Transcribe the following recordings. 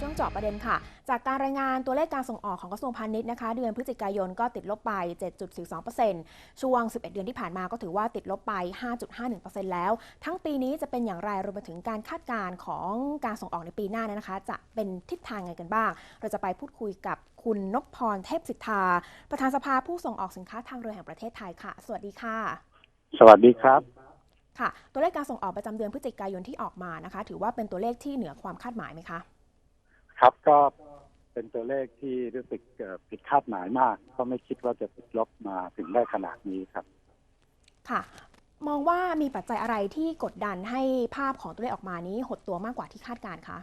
ช่วงเจาะประเด็นค่ะ จากการรายงานตัวเลขการส่งออกของกระทรวงพาณิชย์นะคะ เดือนพฤศจิกายนก็ติดลบไป 7.42%ช่วง 11 เดือนที่ผ่านมาก็ถือว่าติดลบไป 5.51%แล้ว ทั้งปีนี้จะเป็นอย่างไรรวมไปถึงการคาดการณ์ของการส่งออกในปีหน้านั้นนะคะ จะเป็นทิศทางไงกันบ้าง เราจะไปพูดคุยกับคุณนพพรเทพสิทธา ประธานสภาผู้ส่งออกสินค้าทางเรือแห่งประเทศไทยค่ะ สวัสดีค่ะ สวัสดีครับค่ะ ตัวเลขการส่งออกประจำเดือนพฤศจิกายนที่ออกมานะคะ ถือว่าเป็นตัวเลขที่เหนือความคาดหมายไหมคะ ครับก็เป็นตัวเลขที่รู้สึกเอ่อผิดคาดหมายมาก ก็ไม่คิดว่าจะติดลบมาถึงได้ขนาดนี้ครับ ค่ะ มองว่ามีปัจจัยอะไรที่กดดันให้ภาพของตัวเลขออกมานี้หดตัวมากกว่าที่คาดการณ์คะ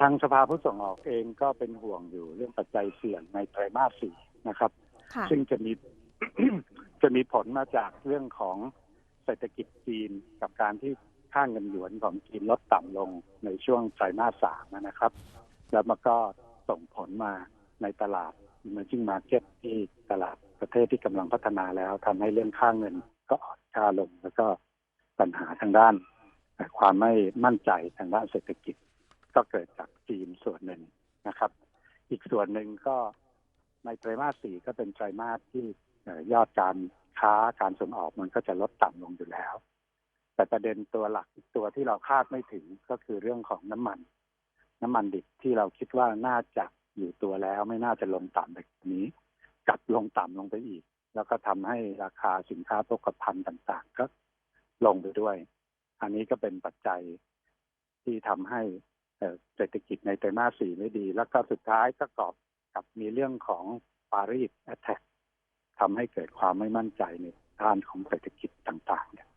ทางสภาผู้ส่งออกเองก็เป็นห่วงอยู่เรื่องปัจจัยเสี่ยงในไตรมาสสี่นะครับค่ะซึ่งจะมีจะมีผลมาจากเรื่องของเศรษฐกิจจีนกับการที่ ค่าเงินหยวนของจีนลดต่ำลงในช่วงไตรมาสสามนะครับ แล้วมันก็ส่งผลมาในตลาด emerging market ที่ตลาดประเทศที่กำลังพัฒนาแล้วทำให้เรื่องค่าเงินก็อ่อนค่าลง แล้วก็ปัญหาทางด้านความไม่มั่นใจทางด้านเศรษฐกิจ ก็เกิดจากจีนส่วนหนึ่งนะครับ อีกส่วนหนึ่งก็ในไตรมาสสี่ก็เป็นไตรมาสที่ยอดการค้าการส่งออกมันก็จะลดต่ำลงอยู่แล้ว แต่ประเด็นตัวหลักอีกตัวที่เราคาดไม่ถึงก็คือเรื่องของน้ำมัน น้ำมันดิบที่เราคิดว่าน่าจะอยู่ตัวแล้วไม่น่าจะลงต่ำแบบนี้กลับลงต่ำลงไปอีก แล้วก็ทำให้ราคาสินค้าโภคภัณฑ์ต่างๆ ก็ลงไปด้วย อันนี้ก็เป็นปัจจัยที่ทำให้เอ่อเศรษฐกิจในไตรมาสสี่ไม่ดี แล้วก็สุดท้ายก็กอบกับมีเรื่องของปารีสแอตแทกทำให้เกิดความไม่มั่นใจในด้านของเศรษฐกิจต่างๆเนี่ย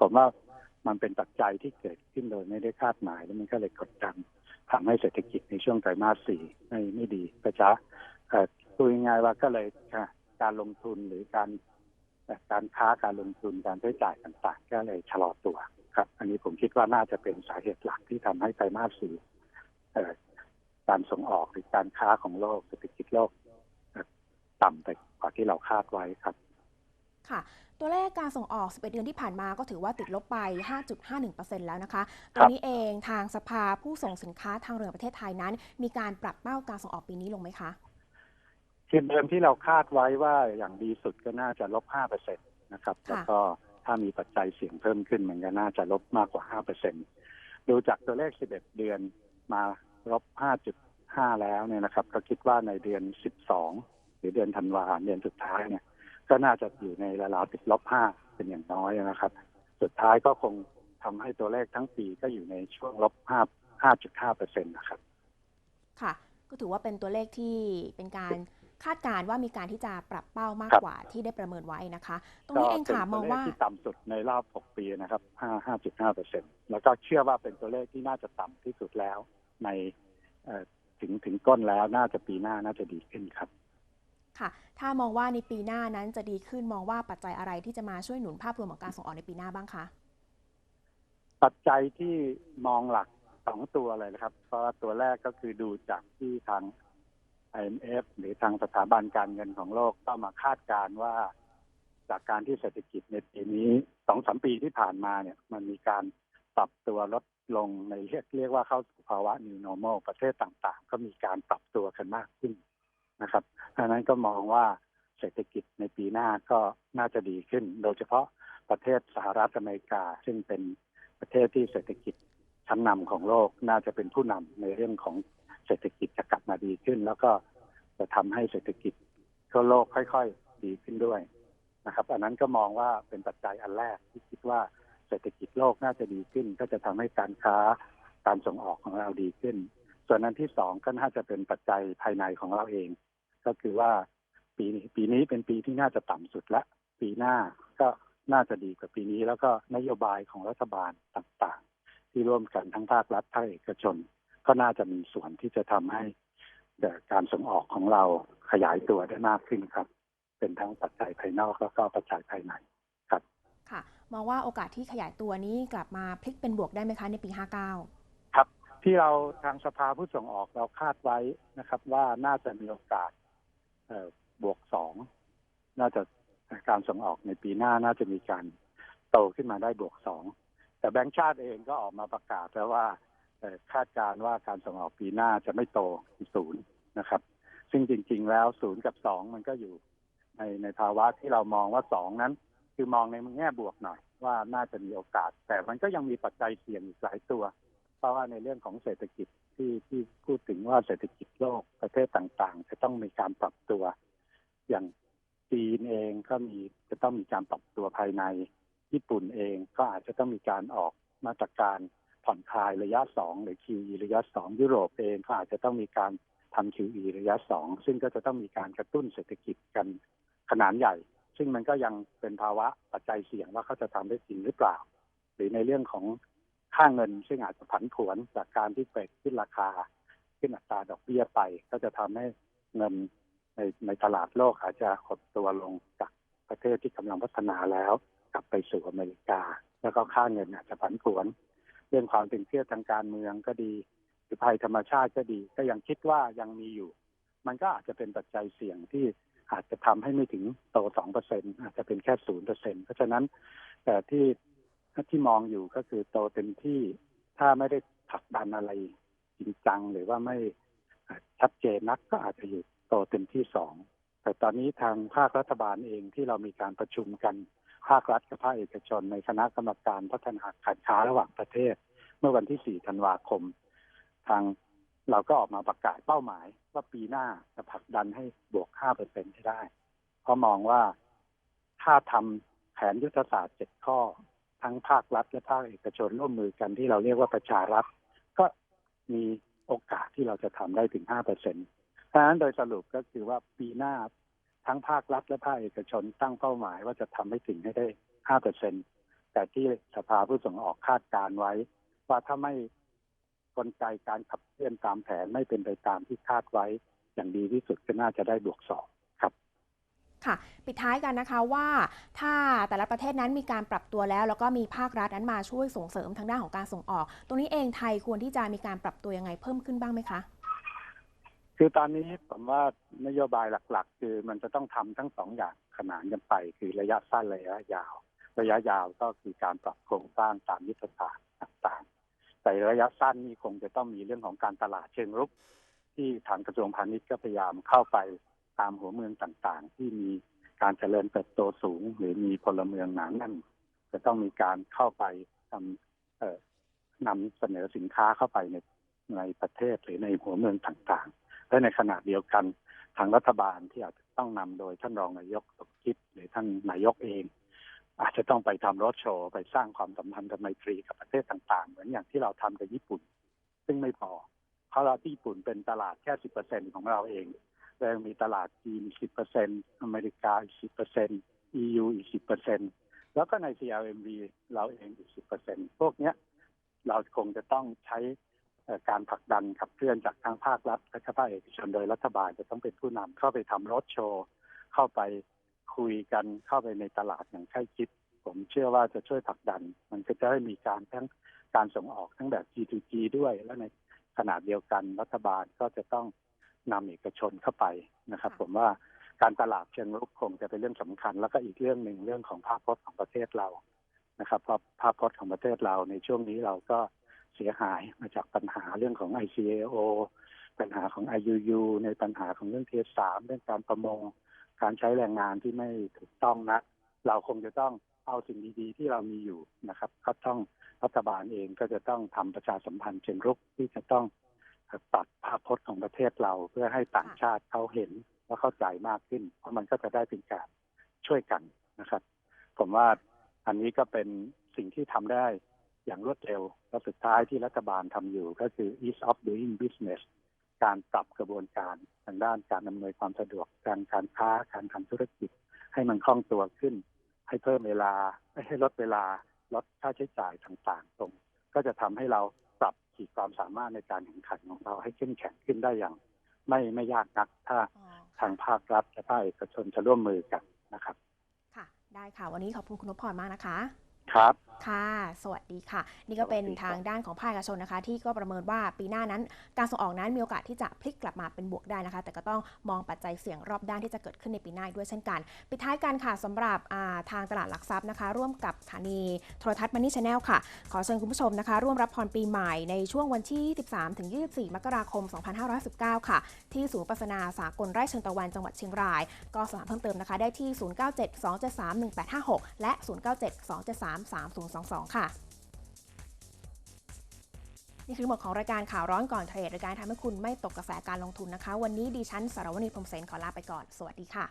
ผมว่า มันเป็นปัจจัยที่เกิดขึ้นโดยไม่ได้คาดหมายแล้วมันก็เลยกดดันทำให้เศรษฐกิจในช่วงไตรมาสสี่ไม่ไม่ดีก็จะเอ่อพูดง่ายว่าก็เลยการลงทุนหรือการการค้าการลงทุนการใช้จ่ายต่างๆ ก็เลยชะลอตัวครับ อันนี้ผมคิดว่าน่าจะเป็นสาเหตุหลักที่ทำให้ไตรมาสสี่การส่งออกหรือการค้าของโลกเศรษฐกิจโลก ต่ำไปกว่าที่เราคาดไว้ครับ ค่ะ ตัวเลขการส่งออก 11 เดือนที่ผ่านมาก็ถือว่าติดลบไป 5.51%แล้วนะคะตรงนี้เองทางสภาผู้ส่งสินค้าทางเรือประเทศไทยนั้น มีการปรับเป้าการส่งออกปีนี้ลงไหมคะคือเดิมที่เราคาดไว้ว่าอย่างดีสุดก็น่าจะลบ5เปอร์เซ็นตนะครับค่ะแล้วก็ถ้ามีปัจจัยเสี่ยงเพิ่มขึ้นมันก็น่าจะลบมากกว่า5เปอร์เซ็นดูจากตัวเลข 11 เดือนมาลบ 5.5 แล้วเนี่ยนะครับ ก็คิดว่าในเดือน 12 หรือเดือนธันวาเดือนสุดท้ายเนี่ย ก็น่าจะอยู่ในระดับติดลบ5เป็นอย่างน้อยนะครับ สุดท้ายก็คงทำให้ตัวเลขทั้งปีก็อยู่ในช่วงลบ5 5.5เปอร์เซ็นต์นะครับ ค่ะ ก็ถือว่าเป็นตัวเลขที่เป็นการคาดการณ์ว่ามีการที่จะปรับเป้ามากครับกว่าที่ได้ประเมินไว้นะคะ ตรงก็นี้เองเป็นค่ะมตัอวงเลขว่าที่ต่ำสุดในรอบ 6 ปีนะครับ5 5.5เปอร์เซ็นต์แล้วก็เชื่อว่าเป็นตัวเลขที่น่าจะต่ำที่สุดแล้วในเอ่อถึงถึงก้นแล้วน่าจะปีหน้าน่าจะดีขึ้นครับ ค่ะ ถ้ามองว่าในปีหน้านั้นจะดีขึ้นมองว่าปัจจัยอะไรที่จะมาช่วยหนุนภาพรวมของการส่งออกในปีหน้าบ้างคะ ปัจจัยที่มองหลักสองตัวเลยนะครับ เพราะว่าตัวแรกก็คือดูจากที่ทาง IMF หรือทางสถาบันการเงินของโลกก็มาคาดการณ์ว่า จากการที่เศรษฐกิจในปีนี้สองสามปีที่ผ่านมาเนี่ย มันมีการปรับตัวลดลงในเรียกเรียกว่าเข้าสู่ภาวะ new normal ประเทศต่างๆ ก็มีการปรับตัวกันมากขึ้น นะครับดังนั้นก็มองว่าเศรษฐกิจในปีหน้าก็น่าจะดีขึ้น โดยเฉพาะประเทศสหรัฐอเมริกา ซึ่งเป็นประเทศที่เศรษฐกิจชั้นนำของโลกน่าจะเป็นผู้นำในเรื่องของเศรษฐกิจจะกลับมาดีขึ้น แล้วก็จะทำให้เศรษฐกิจทั่วโลกค่อยๆดีขึ้นด้วยนะครับ อันนั้นก็มองว่าเป็นปัจจัยอันแรกที่คิดว่าเศรษฐกิจโลกน่าจะดีขึ้น ก็จะทำให้การค้าการส่งออกของเราดีขึ้น ส่วนอันที่สองก็น่าจะเป็นปัจจัยภายในของเราเอง ก็คือว่าปีนี้ปีนี้เป็นปีที่น่าจะต่ำสุดและ ปีหน้าก็น่าจะดีกว่าปีนี้ แล้วก็นโยบายของรัฐบาลต่างๆ ที่ร่วมกันทั้งภาครัฐภาคเอกชน ก็น่าจะมีส่วนที่จะทำให้การส่งออกของเราขยายตัวได้มากขึ้นครับ เป็นทั้งปัจจัยภายนอกแล้วก็ปัจจัยภายในครับ ค่ะ มองว่าโอกาสที่ขยายตัวนี้กลับมาพลิกเป็นบวกได้ไหมคะในปี 59 ที่เราทางสภาผู้ส่งออกเราคาดไว้นะครับ ว่าน่าจะมีโอกาสบวกสองน่าจะการส่งออกในปีหน้าน่าจะมีการโตขึ้นมาได้บวกสองแต่แบงก์ชาติเองก็ออกมาประกาศแล้วว่าคาดการณ์ว่าการส่งออกปีหน้าจะไม่โตที่ศูนย์นะครับ ซึ่งจริง ๆ แล้วศูนย์กับสองมันก็อยู่ในในภาวะที่เรามองว่าสองนั้น คือมองในแง่บวกหน่อยว่าน่าจะมีโอกาส แต่มันก็ยังมีปัจจัยเสี่ยงอีกหลายตัว เพราะว่าในเรื่องของเศรษฐกิจที่ที่พูดถึงว่าเศรษฐกิจโลกประเทศต่างๆ จะต้องมีการปรับตัว อย่างจีนเองก็มีจะต้องมีการปรับตัวภายใน ญี่ปุ่นเองก็อาจจะต้องมีการออกมาตรการผ่อนคลายระยะสองหรือ QE ระยะสองยุโรปเองก็อาจจะต้องมีการทำ QE ระยะสองซึ่งก็จะต้องมีการกระตุ้นเศรษฐกิจกันขนาดใหญ่ ซึ่งมันก็ยังเป็นภาวะปัจจัยเสี่ยงว่าเขาจะทำได้จริงหรือเปล่า หรือในเรื่องของ ค่าเงิน ซึ่งอาจจะผันผวนจากการที่เฟดขึ้นราคา ขึ้นอัตราดอกเบี้ยไป ก็จะทำให้เงินในในตลาดโลกอาจจะหดตัวลงจากประเทศที่กำลังพัฒนาแล้ว กลับไปสู่อเมริกา แล้วก็ค่าเงินอาจจะผันผวน เรื่องความตึงเครียดทางการเมืองก็ดี หรือภัยธรรมชาติก็ดี ก็ยังคิดว่ายังมีอยู่ มันก็อาจจะเป็นปัจจัยเสี่ยงที่อาจจะทำให้ไม่ถึงโตสองเปอร์เซ็นอาจจะเป็นแค่ศูนย์เปอร์เซ็นเพราะฉะนั้นแต่ที่ ที่มองอยู่ก็คือโตเต็มที่ถ้าไม่ได้ผลักดันอะไรจริงจังหรือว่าไม่ชัดเจนนักก็อาจจะอยู่โตเต็มที่สองแต่ตอนนี้ทางภาครัฐบาลเองที่เรามีการประชุมกันภาครัฐกับภาคเอกชน ในคณะกรรมการพัฒนาการค้าระหว่างประเทศ เมื่อวันที่ 4 ธันวาคม ทางเราก็ออกมาประกาศเป้าหมาย ว่าปีหน้าจะผลักดันให้บวก5เปอร์เซ็นให้ได้ เพราะมองว่าถ้าทำแผนยุทธศาสตร์ 7 ข้อ ทั้งภาครัฐและภาคเอกชนร่วมมือกันที่เราเรียกว่าประชารัฐ ก็มีโอกาสที่เราจะทำได้ถึง5เปอร์เซ็นต์เพราะฉะนั้นโดยสรุปก็คือว่าปีหน้าทั้งภาครัฐและภาคเอกชนตั้งเป้าหมายว่าจะทำให้ถึงให้ได้5เปอร์เซ็นแต่ที่สภาผู้ส่งออกคาดการไว้ ว่าถ้าไม่กลไกการขับเคลื่อนตามแผนไม่เป็นไปตามที่คาดไว้ อย่างดีที่สุดก็น่าจะได้บวกสอง ค่ะ ปิดท้ายกันนะคะว่าถ้าแต่ละประเทศนั้นมีการปรับตัวแล้ว แล้วก็มีภาครัฐนั้นมาช่วยส่งเสริมทางด้านของการส่งออก ตรงนี้เองไทยควรที่จะมีการปรับตัวยังไงเพิ่มขึ้นบ้างไหมคะคือตอนนี้ผมว่านโยบายหลัก ๆ คือมันจะต้องทำทั้งสองอย่างขนานกันไป คือระยะสั้นระยะยาว ระยะยาวก็คือการปรับโครงสร้างตามยุทธศาสตร์ต่างๆ แต่ระยะสั้นนี่คงจะต้องมีเรื่องของการตลาดเชิงรุก ที่ทางกระทรวงพาณิชย์ก็พยายามเข้าไป ตามหัวเมืองต่างๆ ที่มีการเจริญเติบโตสูง หรือมีพลเมืองหนาแน่นจะต้องมีการเข้าไปทำเอ่อนำเสนอสินค้าเข้าไปในในประเทศหรือในหัวเมืองต่างๆ และในขณะเดียวกันทางรัฐบาลที่อาจจะต้องนำโดยท่านรองนายกสมคิดหรือท่านนายกเอง อาจจะต้องไปทำรถโชว์ไปสร้างความสัมพันธ์กับไมตรีกับประเทศต่างๆ เหมือนอย่างที่เราทำกับญี่ปุ่น ซึ่งไม่พอเพราะเราที่ญี่ปุ่นเป็นตลาดแค่สิบเปอร์เซ็นของเราเอง แล้วยังมีตลาดจีนสิบเปอร์เซ็นอเมริกาอีกสิบเปอร์เซ็น EU อีกสิบเปอร์เซ็นแล้วก็ใน CLMV เราเองอีกสิบเปอร์เซ็นพวกเนี้ยเราคงจะต้องใช้การผลักดันขับเคลื่อนจากทางภาครัฐและภาคเอกชนโดยรัฐบาลจะต้องเป็นผู้นำเข้าไปทำรถโชว์เข้าไปคุยกันเข้าไปในตลาดอย่างใกล้ชิด ผมเชื่อว่าจะช่วยผลักดัน มันก็จะให้มีการทั้งการส่งออกทั้งแบบ G2G ด้วย และในขนาดเดียวกันรัฐบาลก็จะต้อง นำเอกชนเข้าไปนะครับ ผมว่าการตลาดเชิงรุกคงจะเป็นเรื่องสำคัญ แล้วก็อีกเรื่องหนึ่งเรื่องของภาพพจน์ของประเทศเรานะครับเพราะภาพพจน์ของประเทศเราในช่วงนี้เราก็เสียหายมาจากปัญหาเรื่องของ ICAO ปัญหาของ IUU ในปัญหาของเรื่องเทียสามเรื่องการประมง การใช้แรงงานที่ไม่ถูกต้องนะ เราคงจะต้องเอาสิ่งดีๆ ที่เรามีอยู่นะครับ ก็ต้องรัฐบาลเองก็จะต้องทำประชาสัมพันธ์เชิงรุกที่จะต้อง ตัดภาพพจน์ของประเทศเราเพื่อให้ต่างชาติเขาเห็นและเข้าใจมากขึ้น เพราะมันก็จะได้เป็นการช่วยกันนะครับ ผมว่าอันนี้ก็เป็นสิ่งที่ทำได้อย่างรวดเร็วและสุดท้ายที่รัฐบาลทำอยู่ก็คือ ease of doing business การปรับกระบวนการทางด้านการอำนวยความสะดวกการการค้าการทำธุรกิจ ให้มันคล่องตัวขึ้น ให้เพิ่มเวลาให้ลดเวลาลดค่าใช้จ่ายต่างๆตรง ก็จะทำให้เรา ขีดความสามารถในการแข่งขันของเราให้เข้มแข็งขึ้นได้อย่าง ไม่ไม่ยากนัก ถ้าทางภาครัฐและภาคเอกชนจะร่วมมือกันนะครับ ค่ะ ได้ค่ะ วันนี้ขอบคุณคุณนพพรมากนะคะ ครับ ค่ะ สวัสดีค่ะ นี่ก็เป็นสวัสดีครับทางด้านของภาคเอกชนนะคะ ที่ก็ประเมินว่าปีหน้านั้น การส่งออกนั้นมีโอกาสที่จะพลิกกลับมาเป็นบวกได้นะคะ แต่ก็ต้องมองปัจจัยเสี่ยงรอบด้านที่จะเกิดขึ้นในปีหน้าอีกด้วยเช่นกัน ปิดท้ายกันค่ะสำหรับอ่าทางตลาดหลักทรัพย์นะคะ ร่วมกับสถานีโทรทัศน์มันนี่ชาแนลค่ะ ขอเชิญคุณผู้ชมนะคะ ร่วมรับพรปีใหม่ในช่วงวันที่ 13ถึง24 มกราคม 2519 ค่ะ ที่ศูนย์ประสนาสากลไร่เชิงตะวันจังหวัดเชียงราย ก็สอบถามเพิ่มเติมนะคะ ได้ที่ 0972731856 และ3022 ค่ะ นี่คือหมดของรายการข่าวร้อนก่อนเทรดรายการทำให้คุณไม่ตกกระแสการลงทุนนะคะ วันนี้ดิฉันสารวณีพรมเซนขอลาไปก่อน สวัสดีค่ะ